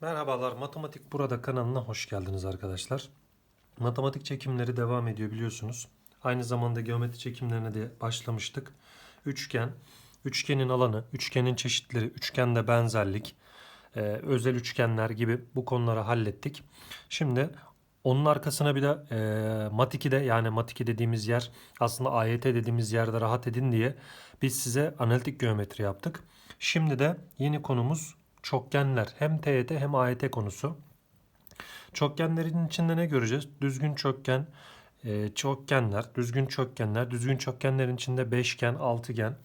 Merhabalar, Matematik Burada kanalına hoş geldiniz arkadaşlar. Matematik çekimleri devam ediyor biliyorsunuz. Aynı zamanda geometri çekimlerine de başlamıştık. Üçgen, üçgenin alanı, üçgenin çeşitleri, üçgende benzerlik, e, özel üçgenler gibi bu konuları hallettik. Şimdi onun arkasına bir de e, Mat 2'de yani Mat 2 dediğimiz yer aslında AYT dediğimiz yerde rahat edin diye biz size analitik geometri yaptık. Şimdi de yeni konumuz çokgenler. Hem TYT hem AYT konusu. Çokgenlerin içinde ne göreceğiz? Düzgün çokgen, e, çokgenler, düzgün çokgenler, düzgün çokgenlerin içinde beşgen, altıgen.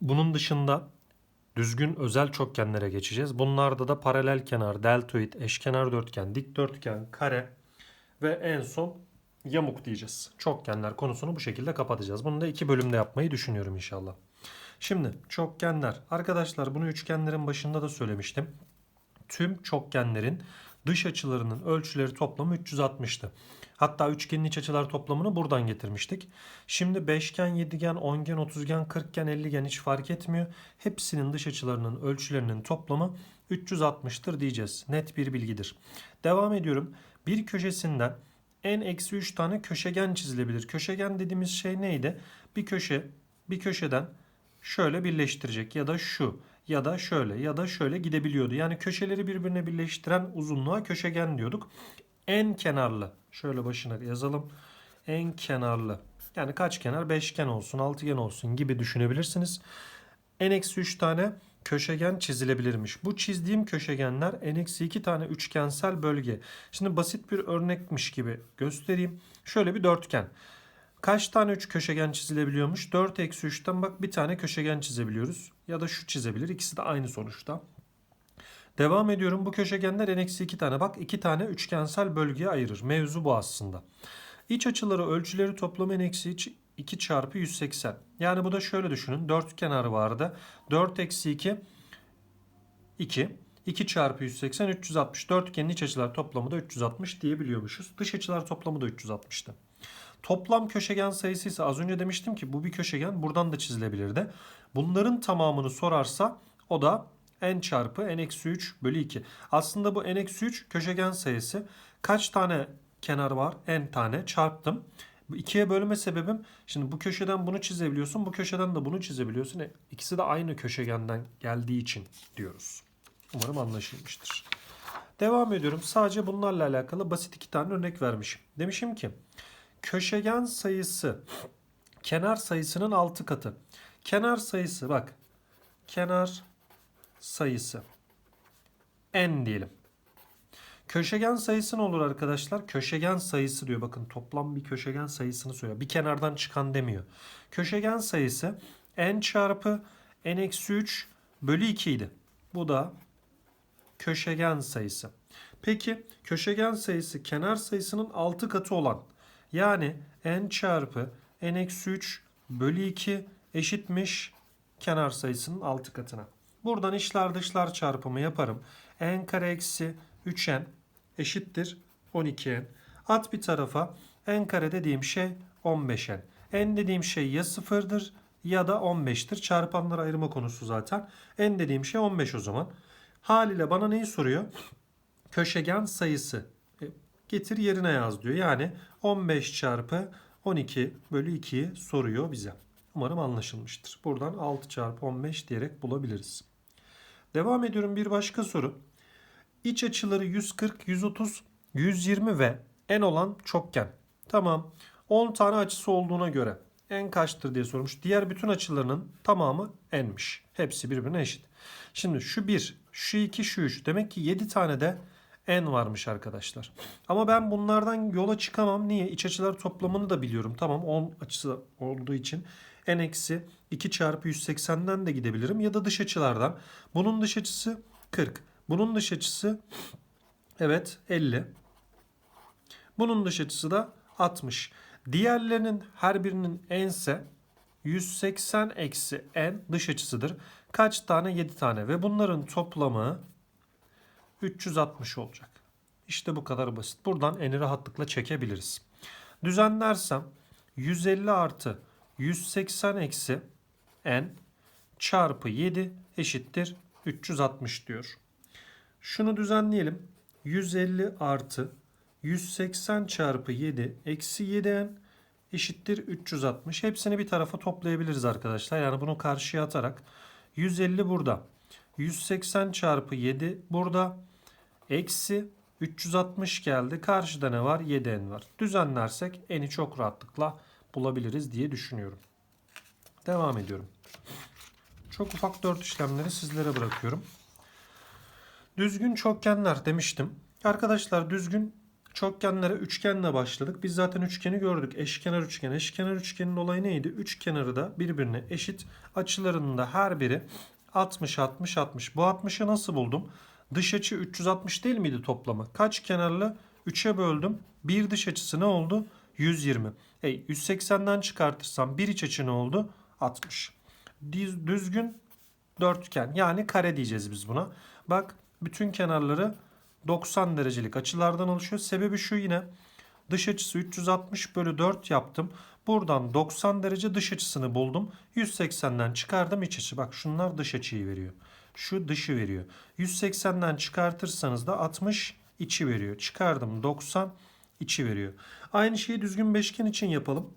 Bunun dışında düzgün özel çokgenlere geçeceğiz. Bunlarda da paralel kenar, deltoid, eşkenar dörtgen, dikdörtgen, kare ve en son yamuk diyeceğiz. Çokgenler konusunu bu şekilde kapatacağız. Bunu da iki bölümde yapmayı düşünüyorum inşallah. Şimdi çokgenler. Arkadaşlar bunu üçgenlerin başında da söylemiştim. Tüm çokgenlerin dış açılarının ölçüleri toplamı 360'tı. Hatta üçgenin iç açılar toplamını buradan getirmiştik. Şimdi beşgen, yedigen, ongen, otuzgen, kırkgen, elligen hiç fark etmiyor. Hepsinin dış açılarının ölçülerinin toplamı 360'tır diyeceğiz. Net bir bilgidir. Devam ediyorum. Bir köşesinden en eksi 3 tane köşegen çizilebilir. Köşegen dediğimiz şey neydi? Bir köşe bir köşeden şöyle birleştirecek ya da şu ya da şöyle ya da şöyle gidebiliyordu. Yani köşeleri birbirine birleştiren uzunluğa köşegen diyorduk. En kenarlı şöyle başına yazalım. En kenarlı yani kaç kenar? Beşgen olsun, altıgen olsun gibi düşünebilirsiniz. En eksi 3 tane köşegen çizilebilirmiş. Bu çizdiğim köşegenler en eksi 2 tane üçgensel bölge. Şimdi basit bir örnekmiş gibi göstereyim. Şöyle bir dörtgen. Kaç tane 3 köşegen çizilebiliyormuş? 4 eksi 3'ten bak bir tane köşegen çizebiliyoruz. Ya da şu çizebilir. İkisi de aynı sonuçta. Devam ediyorum. Bu köşegenler n eksi 2 tane. Bak 2 tane üçgensel bölgeye ayırır. Mevzu bu aslında. İç açıları ölçüleri toplamı n eksi 2 çarpı 180. Yani bu da şöyle düşünün. 4 kenarı vardı. 4 eksi 2 2. 2 çarpı 180 360. Dörtgenin iç açılar toplamı da 360 diyebiliyormuşuz. Dış açılar toplamı da 360'tı. Toplam köşegen sayısı ise az önce demiştim ki bu bir köşegen buradan da çizilebilirdi. Bunların tamamını sorarsa o da n çarpı n eksi 3 bölü 2. Aslında bu n eksi 3 köşegen sayısı. Kaç tane kenar var? n tane çarptım. Bu ikiye bölme sebebim şimdi bu köşeden bunu çizebiliyorsun. Bu köşeden de bunu çizebiliyorsun. E, İkisi de aynı köşegenden geldiği için diyoruz. Umarım anlaşılmıştır. Devam ediyorum. Sadece bunlarla alakalı basit iki tane örnek vermişim. Demişim ki köşegen sayısı kenar sayısının 6 katı. Kenar sayısı bak. Kenar sayısı n diyelim. Köşegen sayısı ne olur arkadaşlar? Köşegen sayısı diyor. Bakın toplam bir köşegen sayısını söylüyor. Bir kenardan çıkan demiyor. Köşegen sayısı n çarpı n eksi 3 bölü 2 idi. Bu da köşegen sayısı. Peki köşegen sayısı kenar sayısının 6 katı olan yani n çarpı n eksi 3 bölü 2 eşitmiş kenar sayısının 6 katına. Buradan içler dışlar çarpımı yaparım. n kare eksi 3n eşittir 12n. At bir tarafa n kare dediğim şey 15n. n dediğim şey ya sıfırdır ya da 15'tir. Çarpanları ayırma konusu zaten. n dediğim şey 15 o zaman. Haliyle bana neyi soruyor? Köşegen sayısı. Getir yerine yaz diyor. Yani 15 çarpı 12 bölü 2'yi soruyor bize. Umarım anlaşılmıştır. Buradan 6 çarpı 15 diyerek bulabiliriz. Devam ediyorum bir başka soru. İç açıları 140, 130, 120 ve n olan çokgen. Tamam. 10 tane açısı olduğuna göre n kaçtır diye sormuş. Diğer bütün açılarının tamamı n'miş. Hepsi birbirine eşit. Şimdi şu 1, şu 2, şu 3. Demek ki 7 tane de n varmış arkadaşlar. Ama ben bunlardan yola çıkamam. Niye? İç açılar toplamını da biliyorum. Tamam 10 açısı olduğu için n eksi 2 çarpı 180'den de gidebilirim. Ya da dış açılardan. Bunun dış açısı 40. Bunun dış açısı evet 50. Bunun dış açısı da 60. Diğerlerinin her birinin n ise 180 eksi n dış açısıdır. Kaç tane? 7 tane. Ve bunların toplamı 360 olacak. İşte bu kadar basit. Buradan n'i rahatlıkla çekebiliriz. Düzenlersem 150 artı 180 eksi n çarpı 7 eşittir 360 diyor. Şunu düzenleyelim. 150 artı 180 çarpı 7 eksi 7n eşittir 360. Hepsini bir tarafa toplayabiliriz arkadaşlar. Yani bunu karşıya atarak 150 burada. 180 çarpı 7 burada. Eksi 360 geldi. Karşıda ne var? 7n var. Düzenlersek n'i çok rahatlıkla bulabiliriz diye düşünüyorum. Devam ediyorum. Çok ufak dört işlemleri sizlere bırakıyorum. Düzgün çokgenler demiştim. Arkadaşlar düzgün çokgenlere üçgenle başladık. Biz zaten üçgeni gördük. Eşkenar üçgen. Eşkenar üçgenin olayı neydi? Üç kenarı da birbirine eşit. Açılarının da her biri 60 60 60. Bu 60'ı nasıl buldum? Dış açı 360 değil miydi toplamı? Kaç kenarlı? 3'e böldüm. Bir dış açısı ne oldu? 120. E, 180'den çıkartırsam bir iç açı ne oldu? 60. Diz, düzgün dörtgen yani kare diyeceğiz biz buna. Bak bütün kenarları 90 derecelik açılardan oluşuyor. Sebebi şu yine dış açısı 360 bölü 4 yaptım. Buradan 90 derece dış açısını buldum. 180'den çıkardım iç açı. Bak şunlar dış açıyı veriyor. Şu dışı veriyor. 180'den çıkartırsanız da 60 içi veriyor. Çıkardım 90 içi veriyor. Aynı şeyi düzgün beşgen için yapalım.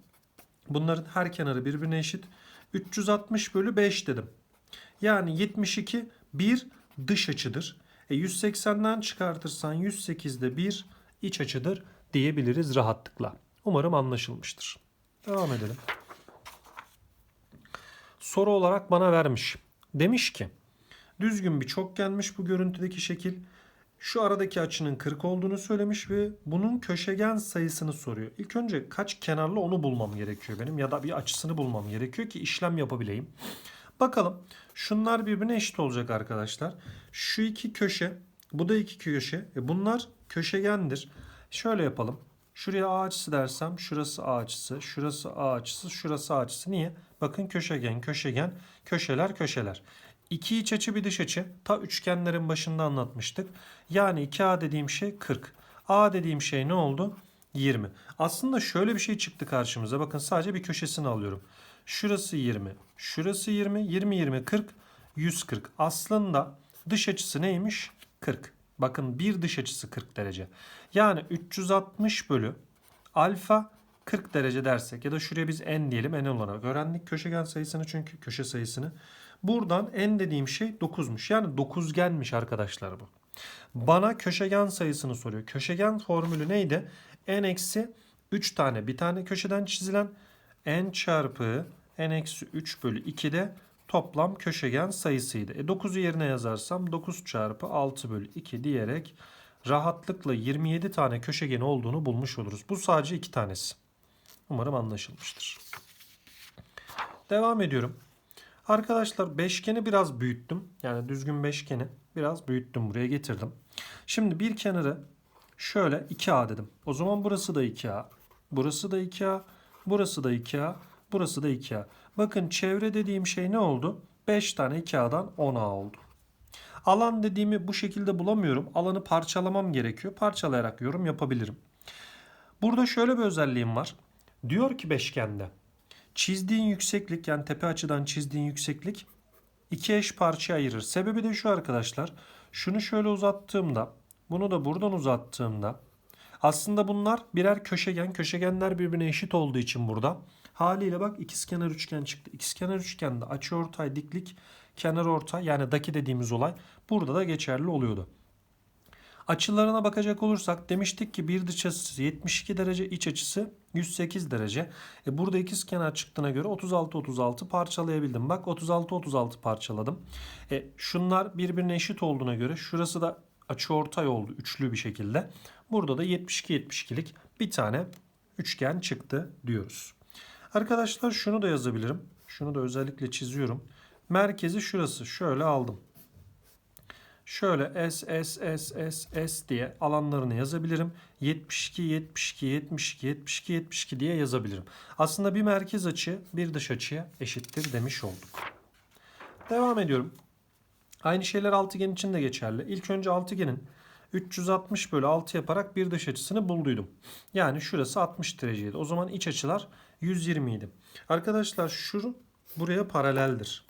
Bunların her kenarı birbirine eşit. 360 bölü 5 dedim. Yani 72 bir dış açıdır. E 180'den çıkartırsan 108'de bir iç açıdır diyebiliriz rahatlıkla. Umarım anlaşılmıştır. Devam edelim. Soru olarak bana vermiş. Demiş ki düzgün bir çokgenmiş bu görüntüdeki şekil. Şu aradaki açının 40 olduğunu söylemiş ve bunun köşegen sayısını soruyor. İlk önce kaç kenarlı onu bulmam gerekiyor benim ya da bir açısını bulmam gerekiyor ki işlem yapabileyim. Bakalım şunlar birbirine eşit olacak arkadaşlar. Şu iki köşe bu da iki köşe. E bunlar köşegendir. Şöyle yapalım. Şuraya A açısı dersem şurası A açısı, şurası A açısı, şurası A açısı. Niye? Bakın köşegen, köşegen, köşeler, köşeler. İki iç açı bir dış açı. Ta üçgenlerin başında anlatmıştık. Yani 2A dediğim şey 40. A dediğim şey ne oldu? 20. Aslında şöyle bir şey çıktı karşımıza. Bakın sadece bir köşesini alıyorum. Şurası 20. Şurası 20. 20, 20, 40. 140. Aslında dış açısı neymiş? 40. Bakın bir dış açısı 40 derece. Yani 360 bölü alfa 40 derece dersek ya da şuraya biz n diyelim n olarak öğrendik köşegen sayısını çünkü köşe sayısını. Buradan n dediğim şey 9'muş. Yani dokuzgenmiş arkadaşlar bu. Bana köşegen sayısını soruyor. Köşegen formülü neydi? n eksi 3 tane bir tane köşeden çizilen n çarpı n eksi 3 bölü 2'de toplam köşegen sayısıydı. E 9'u yerine yazarsam 9 çarpı 6 bölü 2 diyerek rahatlıkla 27 tane köşegeni olduğunu bulmuş oluruz. Bu sadece 2 tanesi. Umarım anlaşılmıştır. Devam ediyorum. Arkadaşlar beşgeni biraz büyüttüm. Yani düzgün beşgeni biraz büyüttüm buraya getirdim. Şimdi bir kenarı şöyle 2A dedim. O zaman burası da 2A. Burası da 2A. Burası da 2A. Burası da 2A. Bakın çevre dediğim şey ne oldu? 5 tane 2A'dan 10A oldu. Alan dediğimi bu şekilde bulamıyorum. Alanı parçalamam gerekiyor. Parçalayarak yorum yapabilirim. Burada şöyle bir özelliğim var. Diyor ki beşgende çizdiğin yükseklik yani tepe açıdan çizdiğin yükseklik iki eş parçaya ayırır. Sebebi de şu arkadaşlar. Şunu şöyle uzattığımda bunu da buradan uzattığımda aslında bunlar birer köşegen. Köşegenler birbirine eşit olduğu için burada. Haliyle bak ikizkenar üçgen çıktı. İkizkenar üçgende açı ortay diklik kenar ortay yani daki dediğimiz olay burada da geçerli oluyordu. Açılarına bakacak olursak demiştik ki bir dış açısı 72 derece, iç açısı 108 derece. E burada ikiz kenar çıktığına göre 36 36 parçalayabildim. Bak 36 36 parçaladım. E şunlar birbirine eşit olduğuna göre şurası da açı ortay oldu üçlü bir şekilde. Burada da 72 72'lik bir tane üçgen çıktı diyoruz. Arkadaşlar şunu da yazabilirim. Şunu da özellikle çiziyorum. Merkezi şurası. Şöyle aldım. Şöyle S, S, S, S, S diye alanlarını yazabilirim. 72, 72, 72, 72, 72 diye yazabilirim. Aslında bir merkez açı bir dış açıya eşittir demiş olduk. Devam ediyorum. Aynı şeyler altıgen için de geçerli. İlk önce altıgenin 360 bölü 6 yaparak bir dış açısını bulduydum. Yani şurası 60 dereceydi. O zaman iç açılar 120 idi. Arkadaşlar şu buraya paraleldir.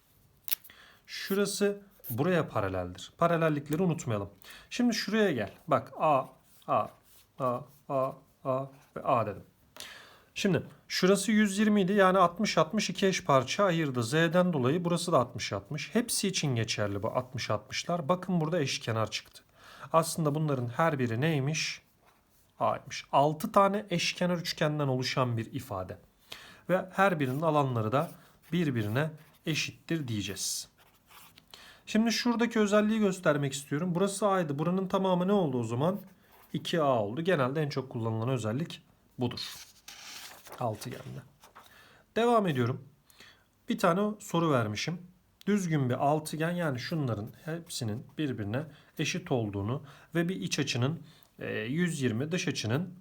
Şurası buraya paraleldir. Paralellikleri unutmayalım. Şimdi şuraya gel. Bak A, A, A, A, A ve A dedim. Şimdi şurası 120 idi yani 60 60 iki eş parça ayırdı. Z'den dolayı burası da 60 60. Hepsi için geçerli bu 60 60'lar. Bakın burada eşkenar çıktı. Aslında bunların her biri neymiş? A'ymış. 6 tane eşkenar üçgenden oluşan bir ifade. Ve her birinin alanları da birbirine eşittir diyeceğiz. Şimdi şuradaki özelliği göstermek istiyorum. Burası A'ydı. Buranın tamamı ne oldu o zaman? 2A oldu. Genelde en çok kullanılan özellik budur. Altıgende. Devam ediyorum. Bir tane soru vermişim. Düzgün bir altıgen yani şunların hepsinin birbirine eşit olduğunu ve bir iç açının e, 120 dış açının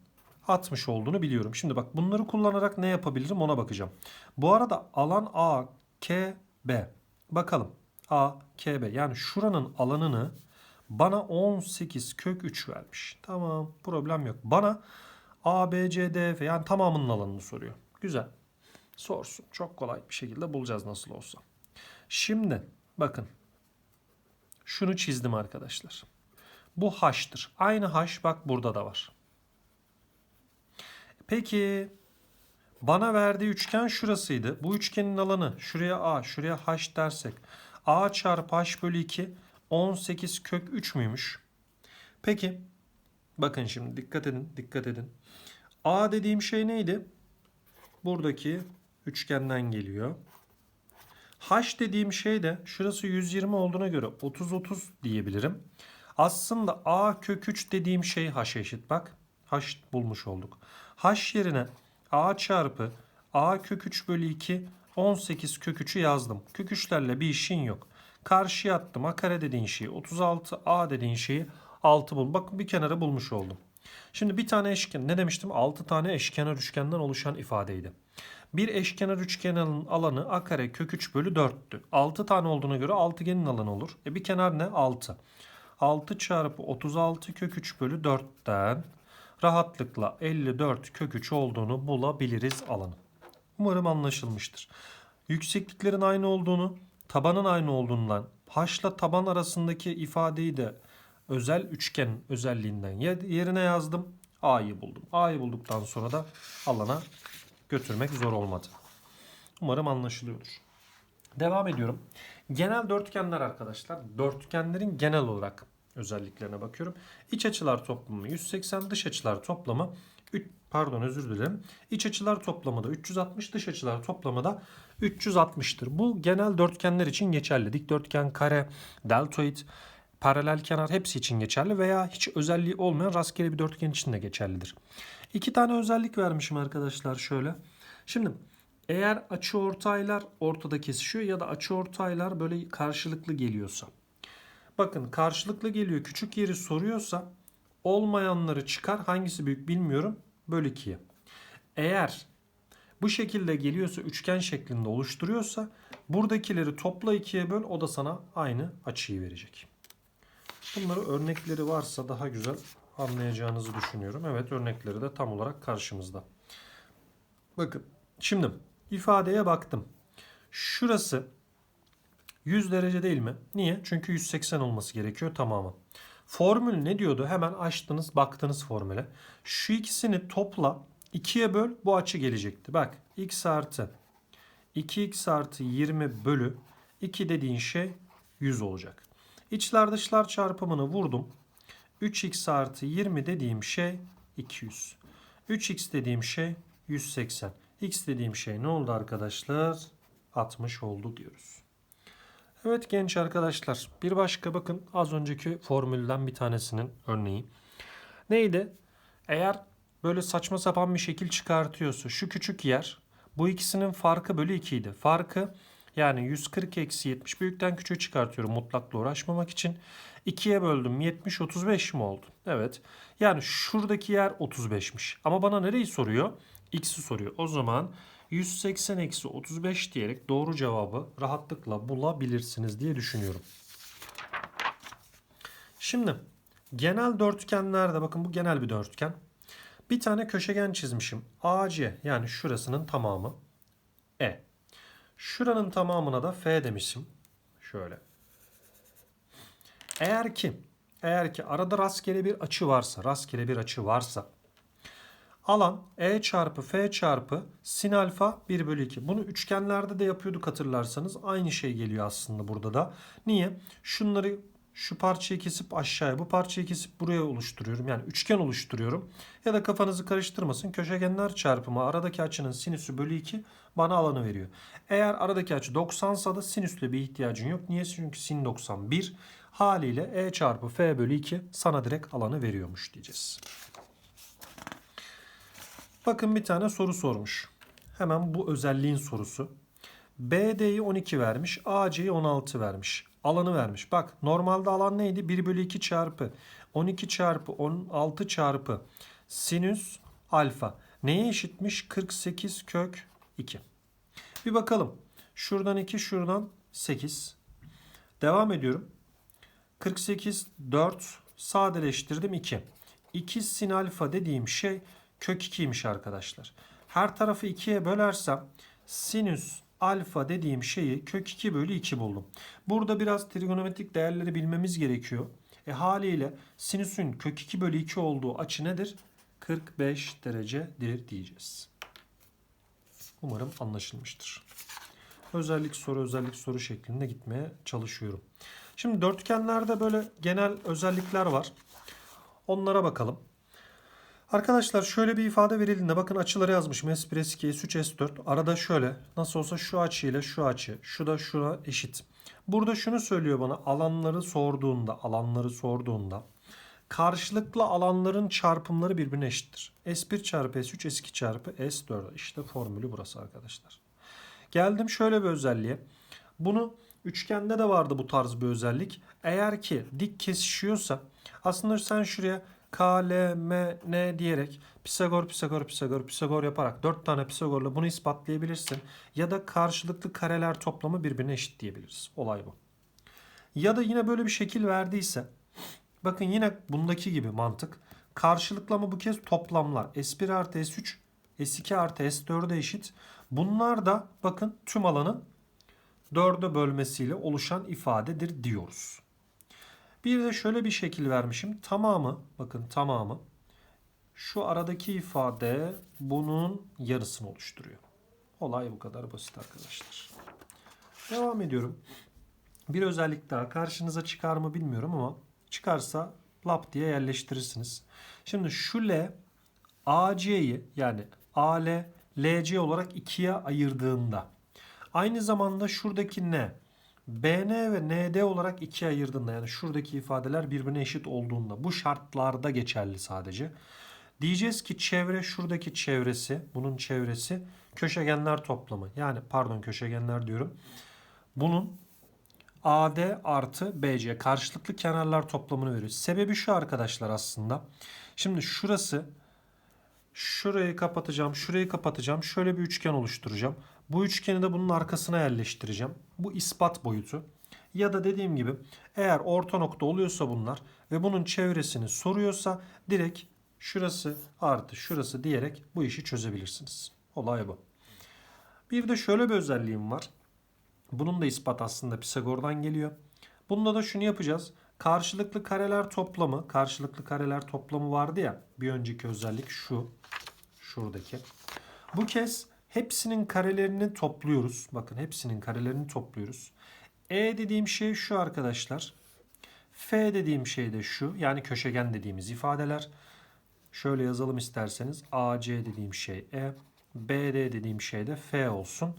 60 olduğunu biliyorum. Şimdi bak bunları kullanarak ne yapabilirim ona bakacağım. Bu arada alan A, K, B. Bakalım. A, K, B. Yani şuranın alanını bana 18 kök 3 vermiş. Tamam problem yok. Bana A, B, C, D, F yani tamamının alanını soruyor. Güzel. Sorsun. Çok kolay bir şekilde bulacağız nasıl olsa. Şimdi bakın. Şunu çizdim arkadaşlar. Bu H'tır. Aynı H bak burada da var. Peki bana verdiği üçgen şurasıydı. Bu üçgenin alanı şuraya A, şuraya H dersek A çarpı H bölü 2 18 kök 3 müymüş? Peki bakın şimdi dikkat edin dikkat edin. A dediğim şey neydi? Buradaki üçgenden geliyor. H dediğim şey de şurası 120 olduğuna göre 30-30 diyebilirim. Aslında A kök 3 dediğim şey H eşit bak. H bulmuş olduk. H yerine A çarpı A kök 3 bölü 2 18 kök 3'ü yazdım. Kök 3'lerle bir işin yok. Karşıya attım. A kare dediğin şeyi 36 A dediğin şeyi 6 bul. Bakın bir kenara bulmuş oldum. Şimdi bir tane eşken ne demiştim? 6 tane eşkenar üçgenden oluşan ifadeydi. Bir eşkenar üçgenin alanı a kare kök 3 bölü 4'tü. 6 tane olduğuna göre altıgenin alanı olur. E bir kenar ne? 6. 6 çarpı 36 kök 3 bölü 4'ten rahatlıkla 54 kök 3 olduğunu bulabiliriz alanı. Umarım anlaşılmıştır. Yüksekliklerin aynı olduğunu, tabanın aynı olduğundan, haşla taban arasındaki ifadeyi de özel üçgen özelliğinden yerine yazdım. A'yı buldum. A'yı bulduktan sonra da alana götürmek zor olmadı. Umarım anlaşılıyordur. Devam ediyorum. Genel dörtgenler arkadaşlar. Dörtgenlerin genel olarak özelliklerine bakıyorum. İç açılar toplamı 180, dış açılar toplamı pardon özür dilerim. İç açılar toplamı da 360, dış açılar toplamı da 360'tır. Bu genel dörtgenler için geçerli. Dikdörtgen, kare, deltoid, paralel kenar hepsi için geçerli veya hiç özelliği olmayan rastgele bir dörtgen için de geçerlidir. İki tane özellik vermişim arkadaşlar şöyle. Şimdi eğer açı ortaylar ortada kesişiyor ya da açı ortaylar böyle karşılıklı geliyorsa. Bakın karşılıklı geliyor küçük yeri soruyorsa olmayanları çıkar hangisi büyük bilmiyorum böl 2'ye. Eğer bu şekilde geliyorsa üçgen şeklinde oluşturuyorsa buradakileri topla 2'ye böl o da sana aynı açıyı verecek. Bunları örnekleri varsa daha güzel anlayacağınızı düşünüyorum. Evet örnekleri de tam olarak karşımızda. Bakın şimdi ifadeye baktım. Şurası 100 derece değil mi? Niye? Çünkü 180 olması gerekiyor tamamı. Formül ne diyordu? Hemen açtınız baktınız formüle. Şu ikisini topla 2'ye böl bu açı gelecekti. Bak x artı 2x artı 20 bölü 2 dediğin şey 100 olacak. İçler dışlar çarpımını vurdum. 3x artı 20 dediğim şey 200. 3x dediğim şey 180. x dediğim şey ne oldu arkadaşlar? 60 oldu diyoruz. Evet genç arkadaşlar bir başka bakın az önceki formülden bir tanesinin örneği. Neydi? Eğer böyle saçma sapan bir şekil çıkartıyorsa şu küçük yer bu ikisinin farkı bölü 2 idi. Farkı yani 140 eksi 70 büyükten küçüğü çıkartıyorum mutlakla uğraşmamak için. 2'ye böldüm 70 35 mi oldu? Evet. Yani şuradaki yer 35'miş. Ama bana nereyi soruyor? X'i soruyor. O zaman 180 eksi 35 diyerek doğru cevabı rahatlıkla bulabilirsiniz diye düşünüyorum. Şimdi genel dörtgenlerde bakın bu genel bir dörtgen. Bir tane köşegen çizmişim. AC yani şurasının tamamı E. Şuranın tamamına da F demişim. Şöyle. Eğer ki eğer ki arada rastgele bir açı varsa, rastgele bir açı varsa alan E çarpı F çarpı sin alfa 1 bölü 2. Bunu üçgenlerde de yapıyorduk hatırlarsanız. Aynı şey geliyor aslında burada da. Niye? Şunları şu parçayı kesip aşağıya bu parçayı kesip buraya oluşturuyorum. Yani üçgen oluşturuyorum. Ya da kafanızı karıştırmasın. Köşegenler çarpımı aradaki açının sinüsü bölü 2 bana alanı veriyor. Eğer aradaki açı 90 sa da sinüsle bir ihtiyacın yok. Niye? Çünkü sin 91 haliyle E çarpı F bölü 2 sana direkt alanı veriyormuş diyeceğiz. Bakın bir tane soru sormuş. Hemen bu özelliğin sorusu. BD'yi 12 vermiş. AC'yi 16 vermiş. Alanı vermiş. Bak normalde alan neydi? 1 bölü 2 çarpı 12 çarpı 16 çarpı sinüs alfa. Neye eşitmiş? 48 kök 2. Bir bakalım. Şuradan 2 şuradan 8. Devam ediyorum. 48 4 sadeleştirdim 2. 2 sin alfa dediğim şey kök 2'ymiş arkadaşlar. Her tarafı 2'ye bölersem sinüs alfa dediğim şeyi kök 2 bölü 2 buldum. Burada biraz trigonometrik değerleri bilmemiz gerekiyor. E haliyle sinüsün kök 2 bölü 2 olduğu açı nedir? 45 derecedir diyeceğiz. Umarım anlaşılmıştır. Özellik soru özellik soru şeklinde gitmeye çalışıyorum. Şimdi dörtgenlerde böyle genel özellikler var. Onlara bakalım. Arkadaşlar şöyle bir ifade verildiğinde bakın açıları yazmışım. S1, S2, S3, S4. Arada şöyle nasıl olsa şu açı ile şu açı. Şu da şuna eşit. Burada şunu söylüyor bana alanları sorduğunda alanları sorduğunda karşılıklı alanların çarpımları birbirine eşittir. S1 çarpı S3 S2 çarpı S4. İşte formülü burası arkadaşlar. Geldim şöyle bir özelliğe. Bunu üçgende de vardı bu tarz bir özellik. Eğer ki dik kesişiyorsa aslında sen şuraya K, L, M, N diyerek Pisagor, Pisagor, Pisagor, Pisagor yaparak 4 tane Pisagor'la bunu ispatlayabilirsin. Ya da karşılıklı kareler toplamı birbirine eşit diyebiliriz. Olay bu. Ya da yine böyle bir şekil verdiyse bakın yine bundaki gibi mantık. Karşılıklı ama bu kez toplamlar. S1 artı S3 S2 artı S4'e eşit. Bunlar da bakın tüm alanı 4'e bölmesiyle oluşan ifadedir diyoruz. Bir de şöyle bir şekil vermişim. Tamamı bakın tamamı şu aradaki ifade bunun yarısını oluşturuyor. Olay bu kadar basit arkadaşlar. Devam ediyorum. Bir özellik daha karşınıza çıkar mı bilmiyorum ama çıkarsa lap diye yerleştirirsiniz. Şimdi şu L AC'yi yani AL LC olarak ikiye ayırdığında aynı zamanda şuradaki N BN ve ND olarak ikiye ayırdığında yani şuradaki ifadeler birbirine eşit olduğunda bu şartlarda geçerli sadece. Diyeceğiz ki çevre şuradaki çevresi, bunun çevresi köşegenler toplamı. Yani pardon köşegenler diyorum. Bunun AD artı BC karşılıklı kenarlar toplamını veriyor. Sebebi şu arkadaşlar aslında. Şimdi şurası şurayı kapatacağım, şurayı kapatacağım. Şöyle bir üçgen oluşturacağım. Bu üçgeni de bunun arkasına yerleştireceğim. Bu ispat boyutu. Ya da dediğim gibi eğer orta nokta oluyorsa bunlar ve bunun çevresini soruyorsa direkt şurası artı şurası diyerek bu işi çözebilirsiniz. Olay bu. Bir de şöyle bir özelliğim var. Bunun da ispat aslında Pisagor'dan geliyor. Bunda da şunu yapacağız. Karşılıklı kareler toplamı, karşılıklı kareler toplamı vardı ya. Bir önceki özellik şu. Şuradaki. Bu kez hepsinin karelerini topluyoruz. Bakın hepsinin karelerini topluyoruz. E dediğim şey şu arkadaşlar. F dediğim şey de şu. Yani köşegen dediğimiz ifadeler. Şöyle yazalım isterseniz. AC dediğim şey E. BD dediğim şey de F olsun.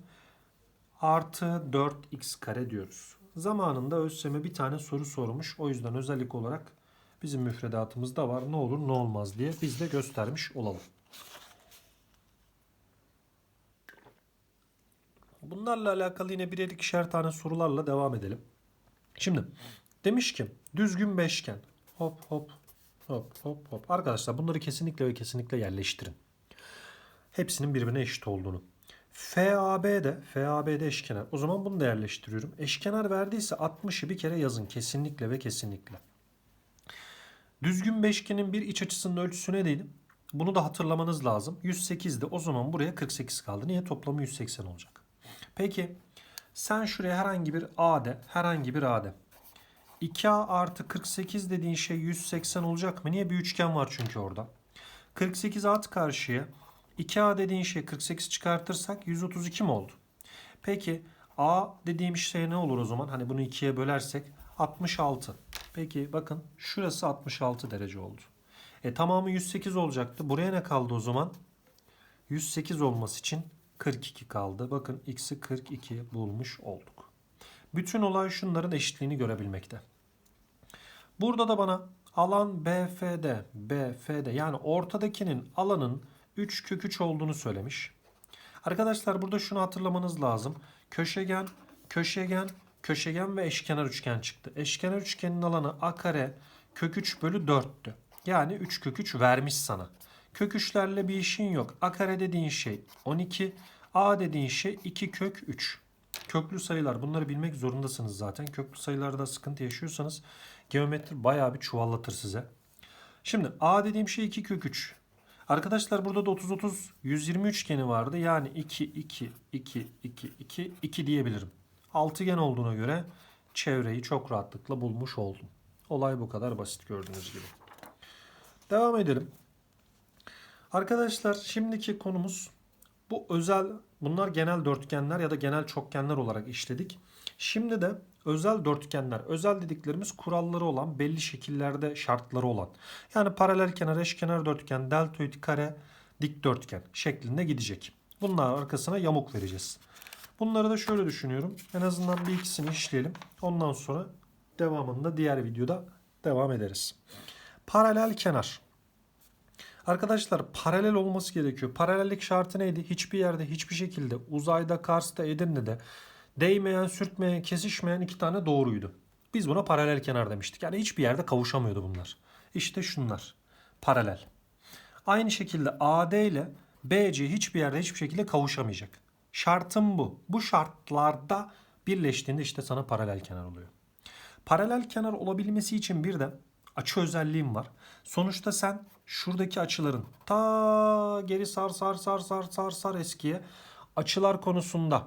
Artı 4x kare diyoruz. Zamanında ÖSYM bir tane soru sormuş. O yüzden özellik olarak bizim müfredatımızda var. Ne olur ne olmaz diye biz de göstermiş olalım. Bunlarla alakalı yine birer ikişer tane sorularla devam edelim. Şimdi demiş ki düzgün beşgen. Hop hop hop hop hop. Arkadaşlar bunları kesinlikle ve kesinlikle yerleştirin. Hepsinin birbirine eşit olduğunu. FAB'de, FAB'de eşkenar. O zaman bunu da yerleştiriyorum. Eşkenar verdiyse 60'ı bir kere yazın kesinlikle ve kesinlikle. Düzgün beşgenin bir iç açısının ölçüsü ne neydi? Bunu da hatırlamanız lazım. 108'di. O zaman buraya 48 kaldı. Niye? Toplamı 180 olacak. Peki sen şuraya herhangi bir AD, herhangi bir AD. 2A artı 48 dediğin şey 180 olacak mı? Niye? Bir üçgen var çünkü orada. 48 at karşıya. 2A dediğin şey 48 çıkartırsak 132 mi oldu? Peki A dediğim şey ne olur o zaman? Hani bunu ikiye bölersek 66. Peki bakın şurası 66 derece oldu. E tamamı 108 olacaktı. Buraya ne kaldı o zaman? 108 olması için 42 kaldı. Bakın x'i 42 bulmuş olduk. Bütün olay şunların eşitliğini görebilmekte. Burada da bana alan BFD, BFD yani ortadakinin alanın 3 kök 3 olduğunu söylemiş. Arkadaşlar burada şunu hatırlamanız lazım. Köşegen, köşegen, köşegen ve eşkenar üçgen çıktı. Eşkenar üçgenin alanı a kare kök 3 bölü 4'tü. Yani 3 kök 3 vermiş sana. Kök 3'lerle bir işin yok. A dediğin şey 12. A dediğin şey 2 kök 3. Köklü sayılar bunları bilmek zorundasınız zaten. Köklü sayılarda sıkıntı yaşıyorsanız geometri bayağı bir çuvallatır size. Şimdi A dediğim şey 2 kök 3. Arkadaşlar burada da 30 30 120 üçgeni vardı. Yani 2 2 2 2 2 2 diyebilirim. Altıgen olduğuna göre çevreyi çok rahatlıkla bulmuş oldum. Olay bu kadar basit gördüğünüz gibi. Devam edelim. Arkadaşlar şimdiki konumuz bu özel bunlar genel dörtgenler ya da genel çokgenler olarak işledik. Şimdi de özel dörtgenler. Özel dediklerimiz kuralları olan, belli şekillerde şartları olan. Yani paralel kenar, eşkenar dörtgen, deltoid kare, dikdörtgen şeklinde gidecek. Bunların arkasına yamuk vereceğiz. Bunları da şöyle düşünüyorum. En azından bir ikisini işleyelim. Ondan sonra devamında diğer videoda devam ederiz. Paralel kenar. Arkadaşlar paralel olması gerekiyor. Paralellik şartı neydi? Hiçbir yerde, hiçbir şekilde uzayda, Kars'ta, Edirne'de değmeyen, sürtmeyen, kesişmeyen iki tane doğruydu. Biz buna paralel kenar demiştik. Yani hiçbir yerde kavuşamıyordu bunlar. İşte şunlar. Paralel. Aynı şekilde AD ile BC hiçbir yerde hiçbir şekilde kavuşamayacak. Şartım bu. Bu şartlarda birleştiğinde işte sana paralel kenar oluyor. Paralel kenar olabilmesi için bir de açı özelliğim var. Sonuçta sen şuradaki açıların ta geri sar sar sar sar sar sar eskiye açılar konusunda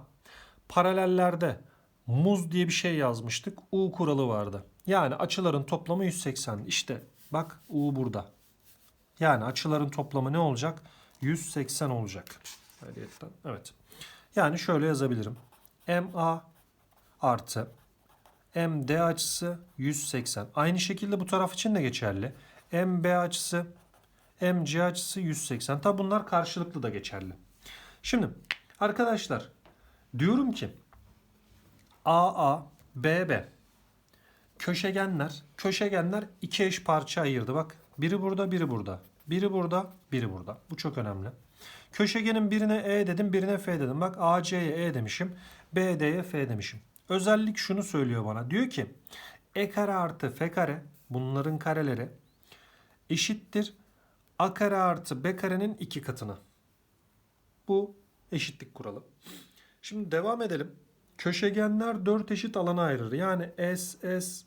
paralellerde muz diye bir şey yazmıştık. U kuralı vardı. Yani açıların toplamı 180. İşte bak U burada. Yani açıların toplamı ne olacak? 180 olacak. Evet. Yani şöyle yazabilirim. MA artı MD açısı 180. Aynı şekilde bu taraf için de geçerli. MB açısı MC açısı 180. Tabi bunlar karşılıklı da geçerli. Şimdi arkadaşlar diyorum ki AA, BB köşegenler, köşegenler iki eş parça ayırdı. Bak biri burada, biri burada. Biri burada, biri burada. Bu çok önemli. Köşegenin birine E dedim, birine F dedim. Bak AC'ye E demişim, BD'ye F demişim. Özellik şunu söylüyor bana. Diyor ki E kare artı F kare bunların kareleri eşittir A kare artı B karenin iki katına. Bu eşitlik kuralı. Şimdi devam edelim. Köşegenler dört eşit alana ayırır. Yani S, S,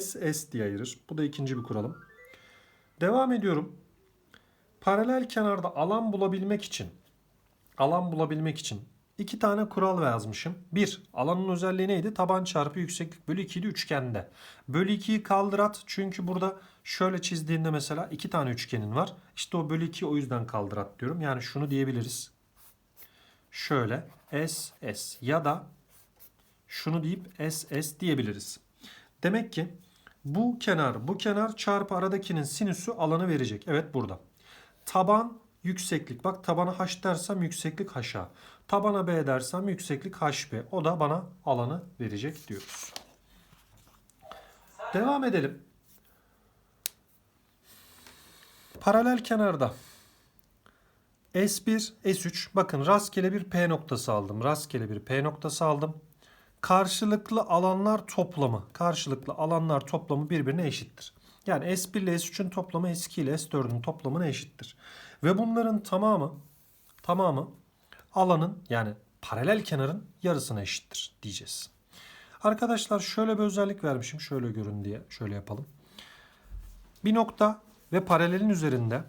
S, S diye ayırır. Bu da ikinci bir kuralım. Devam ediyorum. Paralel kenarda alan bulabilmek için alan bulabilmek için iki tane kural yazmışım. Bir, alanın özelliği neydi? Taban çarpı yükseklik bölü 2'ydi üçgende. Bölü 2'yi kaldır at. Çünkü burada şöyle çizdiğinde mesela iki tane üçgenin var. İşte o bölü 2'yi o yüzden kaldır at diyorum. Yani şunu diyebiliriz. Şöyle S, S ya da şunu deyip S, S diyebiliriz. Demek ki bu kenar bu kenar çarpı aradakinin sinüsü alanı verecek. Evet burada. Taban yükseklik. Bak tabana h dersem yükseklik h'a. Tabana b dersem yükseklik hb. O da bana alanı verecek diyoruz. Devam edelim. Paralel kenarda S1, S3 bakın rastgele bir P noktası aldım. Rastgele bir P noktası aldım. Karşılıklı alanlar toplamı, karşılıklı alanlar toplamı birbirine eşittir. Yani S1 ile S3'ün toplamı S2 ile S4'ün toplamına eşittir. Ve bunların tamamı tamamı alanın yani paralel kenarın yarısına eşittir diyeceğiz. Arkadaşlar şöyle bir özellik vermişim. Şöyle görün diye şöyle yapalım. Bir nokta ve paralelin üzerinde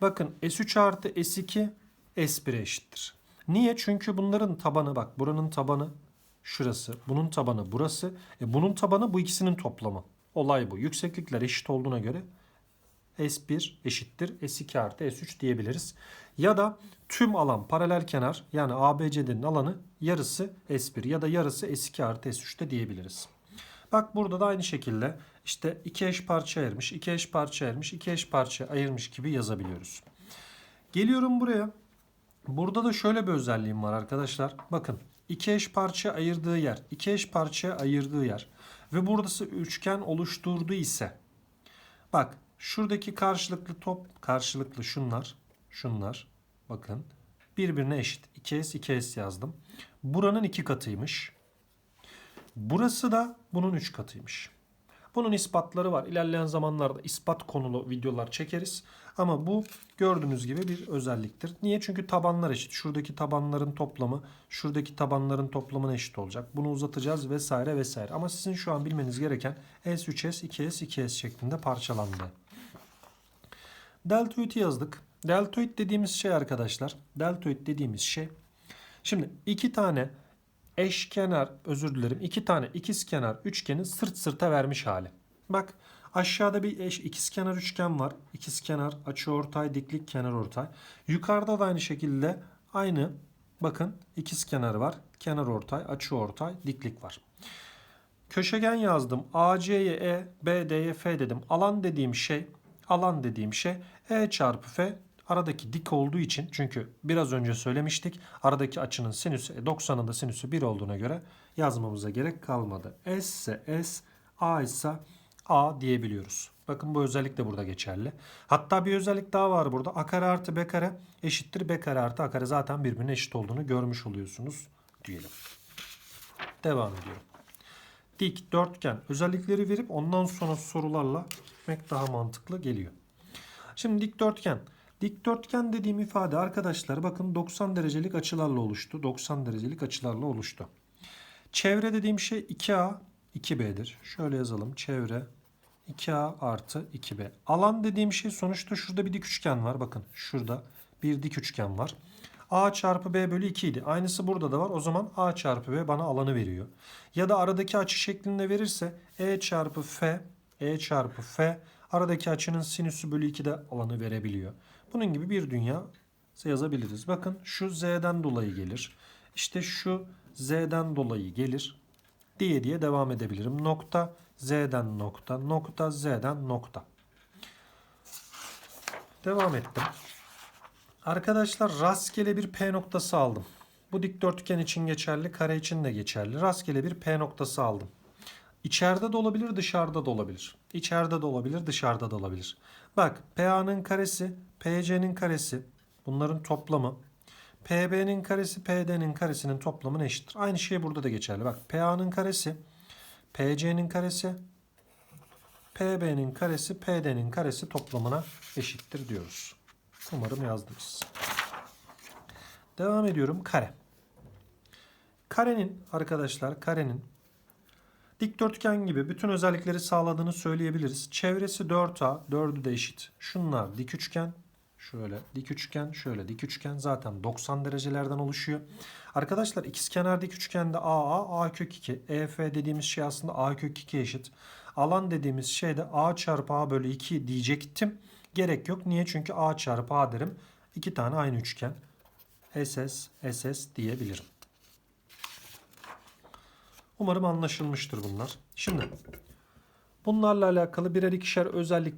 bakın S3 artı S2 S1'e eşittir. Niye? Çünkü bunların tabanı bak buranın tabanı şurası. Bunun tabanı burası. E bunun tabanı bu ikisinin toplamı. Olay bu. Yükseklikler eşit olduğuna göre S1 eşittir S2 artı S3 diyebiliriz. Ya da tüm alan paralel kenar yani ABCD'nin alanı yarısı S1 ya da yarısı S2 artı S3 de diyebiliriz. Bak burada da aynı şekilde işte iki eş parça ayırmış, iki eş parça ayırmış, iki eş parça ayırmış gibi yazabiliyoruz. Geliyorum buraya. Burada da şöyle bir özelliğim var arkadaşlar. Bakın iki eş parça ayırdığı yer, iki eş parçaya ayırdığı yer ve buradası üçgen oluşturduğu ise bak şuradaki karşılıklı top karşılıklı şunlar şunlar bakın birbirine eşit 2s 2s yazdım. Buranın iki katıymış. Burası da bunun üç katıymış. Bunun ispatları var. İlerleyen zamanlarda ispat konulu videolar çekeriz. Ama bu gördüğünüz gibi bir özelliktir. Niye? Çünkü tabanlar eşit. Şuradaki tabanların toplamı şuradaki tabanların toplamına eşit olacak. Bunu uzatacağız vesaire vesaire. Ama sizin şu an bilmeniz gereken S3S, 2S, 2S şeklinde parçalandı. Deltoid'i yazdık. Deltoid dediğimiz şey arkadaşlar. Deltoid dediğimiz şey. Şimdi iki tane eşkenar özür dilerim iki tane ikizkenar üçgenin sırt sırta vermiş hali. Bak aşağıda bir eş ikizkenar üçgen var. İkizkenar açıortay diklik kenarortay. Yukarıda da aynı şekilde aynı bakın ikizkenar var. Kenarortay açıortay diklik var. Köşegen yazdım. AC'ye E, F dedim. Alan dediğim şey, alan dediğim şey E çarpı F aradaki dik olduğu için çünkü biraz önce söylemiştik aradaki açının sinüsü 90'ın da sinüsü 1 olduğuna göre yazmamıza gerek kalmadı. S ise S, A ise A diyebiliyoruz. Bakın bu özellik de burada geçerli. Hatta bir özellik daha var burada. A kare artı B kare eşittir B kare artı A kare zaten birbirine eşit olduğunu görmüş oluyorsunuz diyelim. Devam ediyorum. Dik, dörtgen özellikleri verip ondan sonra sorularla gitmek daha mantıklı geliyor. Şimdi dikdörtgen. Dikdörtgen dediğim ifade arkadaşlar bakın 90 derecelik açılarla oluştu. 90 derecelik açılarla oluştu. Çevre dediğim şey 2A 2B'dir. Şöyle yazalım. Çevre 2A artı 2B. Alan dediğim şey sonuçta şurada bir dik üçgen var. Bakın şurada bir dik üçgen var. A çarpı B bölü 2 idi. Aynısı burada da var. O zaman A çarpı B bana alanı veriyor. Ya da aradaki açı şeklinde verirse E çarpı F E çarpı F aradaki açının sinüsü bölü 2 de alanı verebiliyor. Bunun gibi bir dünya yazabiliriz. Bakın şu Z'den dolayı gelir. İşte şu Z'den dolayı gelir diye diye devam edebilirim. Nokta Z'den nokta, nokta Z'den nokta. Devam ettim. Arkadaşlar rastgele bir P noktası aldım. Bu dikdörtgen için geçerli, kare için de geçerli. Rastgele bir P noktası aldım. İçeride de olabilir, dışarıda da olabilir. İçeride de olabilir, dışarıda da olabilir. Bak PA'nın karesi, PC'nin karesi bunların toplamı. PB'nin karesi, PD'nin karesinin toplamına eşittir. Aynı şey burada da geçerli. Bak PA'nın karesi, PC'nin karesi, PB'nin karesi, PD'nin karesi toplamına eşittir diyoruz. Umarım yazdınız. Devam ediyorum. Kare. Karenin arkadaşlar karenin dikdörtgen gibi bütün özellikleri sağladığını söyleyebiliriz. Çevresi 4A, 4'ü de eşit. Şunlar dik üçgen, şöyle dik üçgen, şöyle dik üçgen zaten 90 derecelerden oluşuyor. Arkadaşlar ikizkenar dik üçgende AA, A kök 2, EF dediğimiz şey aslında A kök 2 eşit. Alan dediğimiz şey de A çarpı A bölü 2 diyecektim. Gerek yok. Niye? Çünkü A çarpı A derim. İki tane aynı üçgen. SS, SS diyebilirim. Umarım anlaşılmıştır bunlar. Şimdi bunlarla alakalı birer ikişer özellik